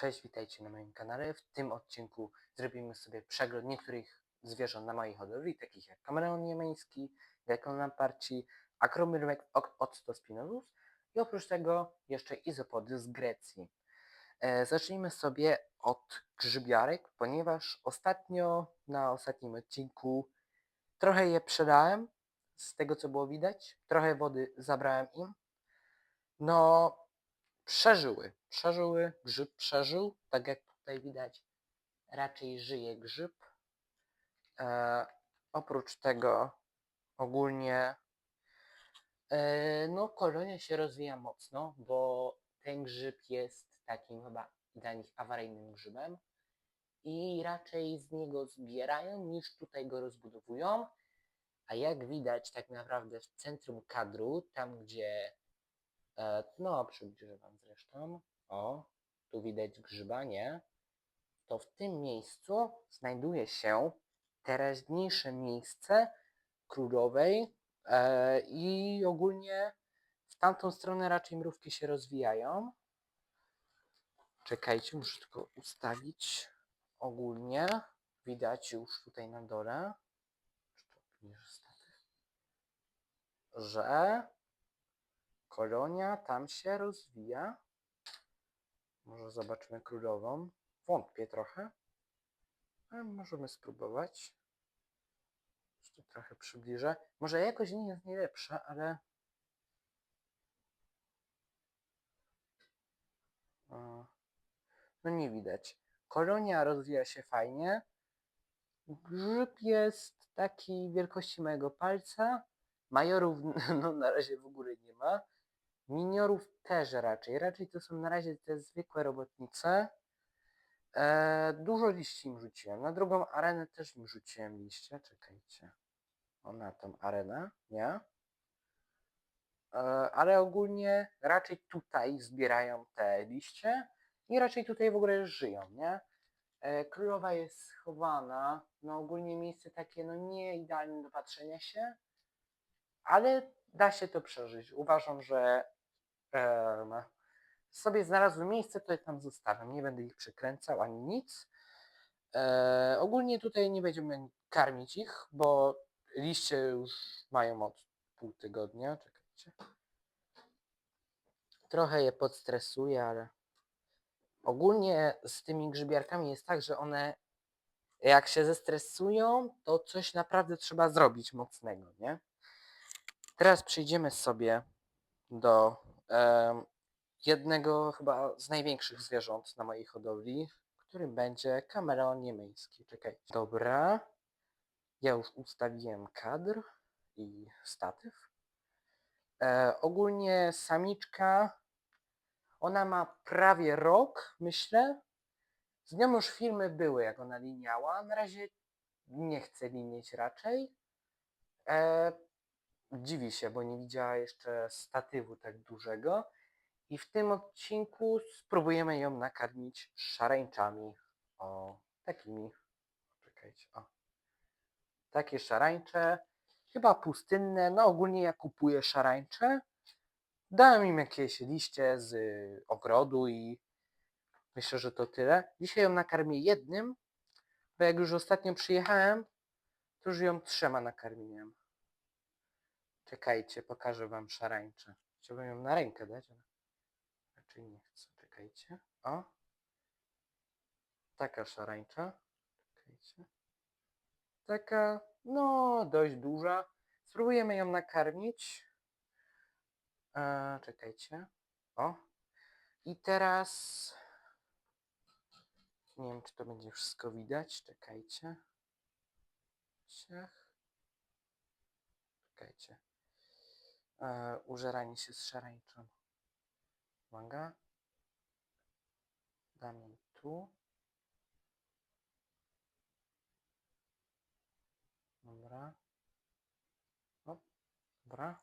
Cześć, witajcie na moim kanale. W tym odcinku zrobimy sobie przegląd niektórych zwierząt na mojej hodowli, takich jak kameleon jemeński, gekon lamparci, akromyrmek octospinosus i oprócz tego jeszcze izopody z Grecji. E, zacznijmy sobie od grzybiarek, ponieważ ostatnio na ostatnim odcinku trochę je przelałem, z tego co było widać, trochę wody zabrałem im. No, przeżyły. Przeżyły, grzyb przeżył, tak jak tutaj widać, raczej żyje grzyb. E, oprócz tego ogólnie e, no kolonia się rozwija mocno, bo ten grzyb jest takim chyba dla nich awaryjnym grzybem i raczej z niego zbierają niż tutaj go rozbudowują. A jak widać tak naprawdę w centrum kadru, tam gdzie No, przybliżę Wam zresztą. O, tu widać grzybanie. To w tym miejscu znajduje się teraźniejsze miejsce królowej e, i ogólnie w tamtą stronę raczej mrówki się rozwijają. Czekajcie, muszę tylko ustawić ogólnie. Widać już tutaj na dole, że kolonia tam się rozwija. Może zobaczmy królową. Wątpię trochę, ale możemy spróbować. Jeszcze trochę przybliżę. Może jakoś nie jest najlepsza, ale. No nie widać. Kolonia rozwija się fajnie. Grzyb jest taki wielkości mojego palca. Majorów no, na razie w ogóle nie ma. Miniorów też raczej. Raczej to są na razie te zwykłe robotnice. E, dużo liści im rzuciłem. Na drugą arenę też im rzuciłem liście. Czekajcie. O, na tą arenę, nie? Ale ogólnie raczej tutaj zbierają te liście i raczej tutaj w ogóle żyją, nie? E, królowa jest schowana. No ogólnie miejsce takie no nie idealne do patrzenia się, ale da się to przeżyć. Uważam, że em, sobie znalazły miejsce, to je tam zostawiam. Nie będę ich przekręcał ani nic. E, ogólnie tutaj nie będziemy karmić ich, bo liście już mają od pół tygodnia. Czekajcie. Trochę je podstresuję, ale ogólnie z tymi grzybiarkami jest tak, że one jak się zestresują, to coś naprawdę trzeba zrobić mocnego, nie? Teraz przejdziemy sobie do jednego chyba z największych zwierząt na mojej hodowli, którym będzie kameleon jemeński. Czekaj. Dobra. Ja już ustawiłem kadr i statyw. E, ogólnie samiczka, ona ma prawie rok, myślę. Z nią już filmy były, jak ona liniała. Na razie nie chce linieć raczej. E, dziwi się, bo nie widziała jeszcze statywu tak dużego. I w tym odcinku spróbujemy ją nakarmić szarańczami. O, takimi. Czekajcie, o. Takie szarańcze. Chyba pustynne. No ogólnie ja kupuję szarańcze. Dałem im jakieś liście z ogrodu i myślę, że to tyle. Dzisiaj ją nakarmię jednym, bo jak już ostatnio przyjechałem, to już ją trzema nakarmiłem. Czekajcie, pokażę wam szarańcze. Chciałbym ją na rękę dać, ale raczej nie chcę. Czekajcie. O. Taka szarańcza. Czekajcie. Taka, no, dość duża. Spróbujemy ją nakarmić. E, czekajcie. O. I teraz... Nie wiem, czy to będzie wszystko widać. Czekajcie. Ciach. Czekajcie. E, użeranie się z szarańczą. Uwaga. Damy tu. Dobra. Dobra.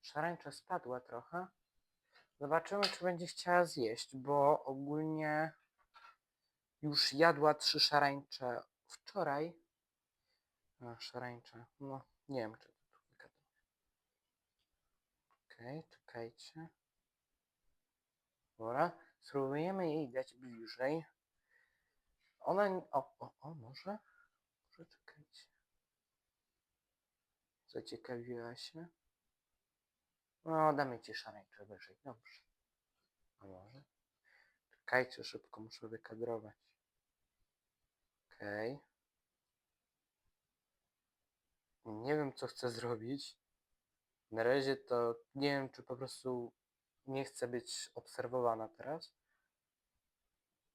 Szarańcza spadła trochę. Zobaczymy, czy będzie chciała zjeść, bo ogólnie już jadła trzy szarańcze wczoraj. A, szarańcze. No, nie wiem, czy. Okej, czekajcie. Dobra, spróbujemy jej dać bliżej. Ona... O, o, o, może? Może czekajcie. Zaciekawiła się. No, damy ci szarańcze wyżej. Dobrze. A może? Czekajcie, szybko muszę wykadrować. Okej. Nie wiem, co chcę zrobić. Na razie to nie wiem, czy po prostu nie chcę być obserwowana teraz.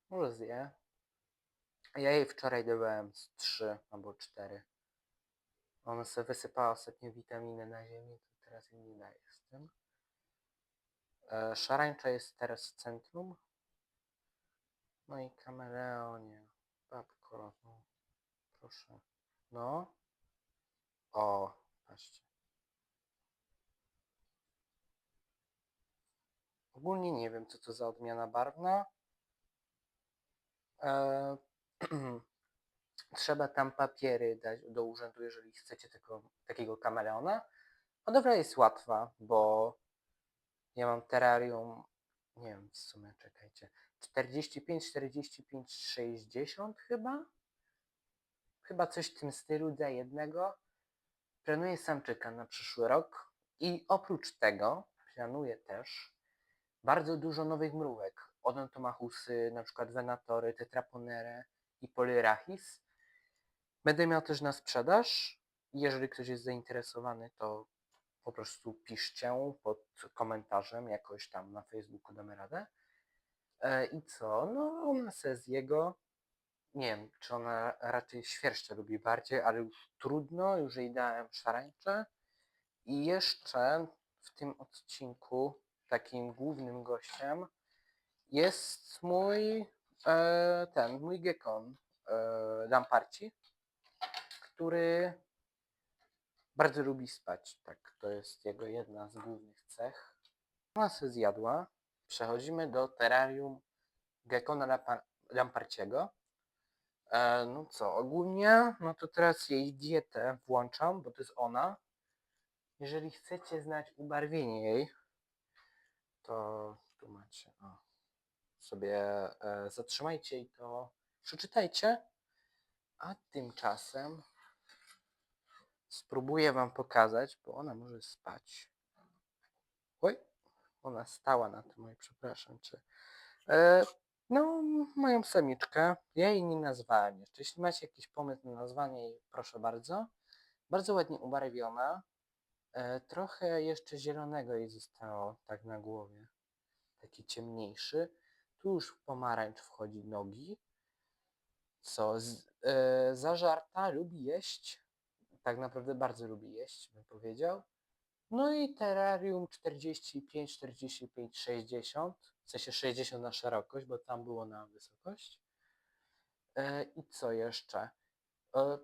Może zje. Ja jej wczoraj dawałem z 3 albo 4. Ona sobie wysypała ostatnio witaminy na ziemi, to teraz jej nie daje z tym. E, szarańcza jest teraz w centrum. No i kameleonie. Babko, no. Proszę. No. O, patrzcie. Ogólnie nie wiem, co to za odmiana barwna. E, trzeba tam papiery dać do urzędu, jeżeli chcecie tego, takiego kameleona. Hodowla jest łatwa, bo ja mam terrarium, nie wiem w sumie, czekajcie, 45, 45, 60 chyba? Chyba coś w tym stylu dla jednego. Planuję samczyka na przyszły rok i oprócz tego planuję też bardzo dużo nowych mrówek. Odontomachusy, na przykład Venatory, Tetraponere i Polyrachis. Będę miał też na sprzedaż. Jeżeli ktoś jest zainteresowany, to po prostu piszcie pod komentarzem jakoś tam na Facebooku damy radę. E, I co? No ona se z jego nie wiem, czy ona raczej świerszcze lubi bardziej, ale już trudno, już jej dałem szarańcze. I jeszcze w tym odcinku takim głównym gościem jest mój e, ten, mój gekon e, Lamparci, który bardzo lubi spać. Tak, to jest jego jedna z głównych cech. Se zjadła. Przechodzimy do terrarium gekona Lampa- Lamparciego. E, no co, ogólnie, no to teraz jej dietę włączam, bo to jest ona. Jeżeli chcecie znać ubarwienie jej, to tu macie. O. Sobie e, zatrzymajcie i to przeczytajcie. A tymczasem spróbuję wam pokazać, bo ona może spać. Oj, ona stała na tym, oj, przepraszam cię. E, no, moją samiczkę. Ja jej nie nazwałem jeszcze. Jeśli macie jakiś pomysł na nazwanie proszę bardzo. Bardzo ładnie ubarwiona. E, trochę jeszcze zielonego jej zostało tak na głowie. Taki ciemniejszy. Tu już pomarańcz wchodzi nogi. Co? Z, e, zażarta, lubi jeść. Tak naprawdę bardzo lubi jeść, bym powiedział. No i terrarium 45, 45, 60. W sensie 60 na szerokość, bo tam było na wysokość. E, I co jeszcze? E,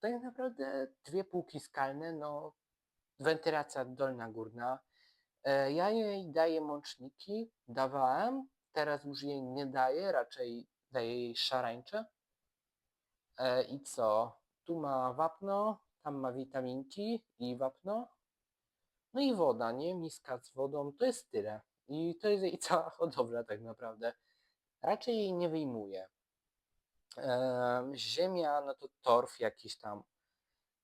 tak naprawdę dwie półki skalne, no wentylacja dolna, górna. E, ja jej daję mączniki, dawałem, teraz już jej nie daję, raczej daję jej szarańcze. E, I co? Tu ma wapno, tam ma witaminki i wapno. No i woda, nie? Miska z wodą, to jest tyle. I to jest jej cała hodowla tak naprawdę. Raczej jej nie wyjmuję. Em, ziemia, no to torf jakiś tam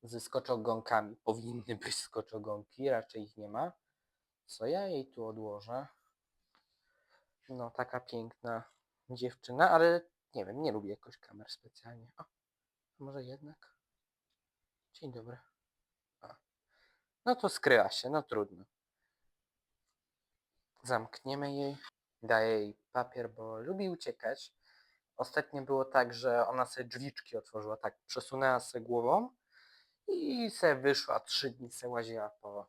ze skoczogonkami. Powinny być skoczogonki, raczej ich nie ma. Co ja jej tu odłożę? No, taka piękna dziewczyna, ale nie wiem, nie lubię jakoś kamer specjalnie. O, może jednak? Dzień dobry. No to skryła się, no trudno. Zamkniemy jej. Daję jej papier, bo lubi uciekać. Ostatnio było tak, że ona sobie drzwiczki otworzyła, tak przesunęła sobie głową i se wyszła, trzy dni se łaziła po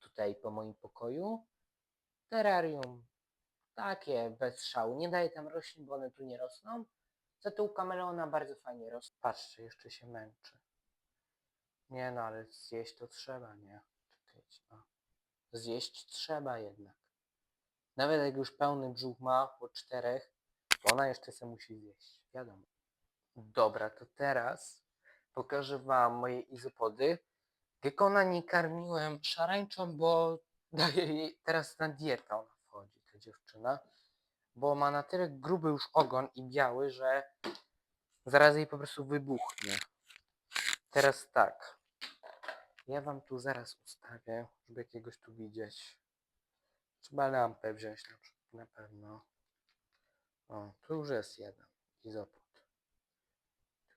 tutaj po moim pokoju. Terrarium takie bez szału. Nie daję tam roślin, bo one tu nie rosną. Za u kameleona bardzo fajnie rosną. Patrzcie, jeszcze się męczy. Nie no, ale zjeść to trzeba, nie? Czekajcie, o. Zjeść trzeba jednak. Nawet jak już pełny brzuch ma po czterech, to ona jeszcze se musi zjeść. Wiadomo. Dobra, to teraz pokażę wam moje izopody. Gekona nie karmiłem szarańczą, bo daję jej teraz na dietę ona wchodzi, ta dziewczyna. bo ma na tyle gruby już ogon i biały, że zaraz jej po prostu wybuchnie. Teraz tak. Ja wam tu zaraz ustawię, żeby jakiegoś tu widzieć. Trzeba lampę wziąć na, na pewno. O, tu już jest jeden izopod.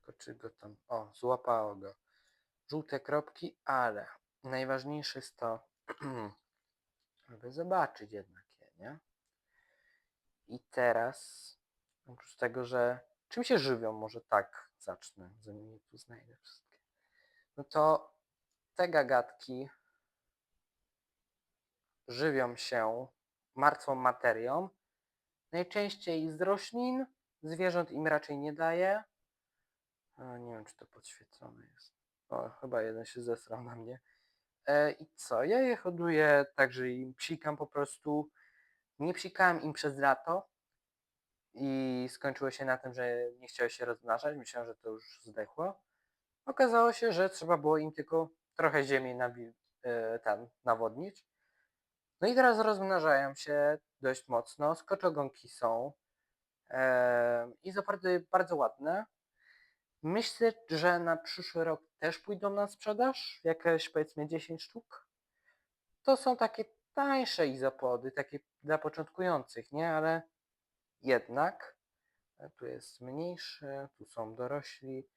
Tylko czy go tam... O, złapało go. Żółte kropki, ale najważniejsze jest to, żeby zobaczyć jednak je, nie? I teraz, oprócz tego, że czym się żywią, może tak zacznę, zanim je tu znajdę wszystkie. No to te gagatki żywią się martwą materią, najczęściej z roślin, zwierząt im raczej nie daje. A, nie wiem, czy to podświetlone jest. O, chyba jeden się zesrał na mnie. E, I co? Ja je hoduję tak, że im psikam po prostu. Nie psikałem im przez lato i skończyło się na tym, że nie chciały się rozmnażać. Myślałem, że to już zdechło. Okazało się, że trzeba było im tylko trochę ziemi nawi- e, tam nawodnić. No i teraz rozmnażają się dość mocno. Skoczogonki są. E, I zaparte bardzo ładne. Myślę, że na przyszły rok też pójdą na sprzedaż. Jakieś powiedzmy 10 sztuk. To są takie tańsze izopody, takie dla początkujących, nie? Ale jednak e, tu jest mniejszy, tu są dorośli.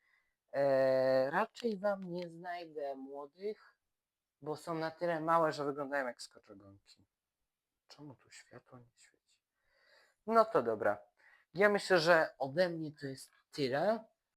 E, raczej wam nie znajdę młodych, bo są na tyle małe, że wyglądają jak skoczogonki. Czemu tu światło nie świeci? No to dobra. Ja myślę, że ode mnie to jest tyle.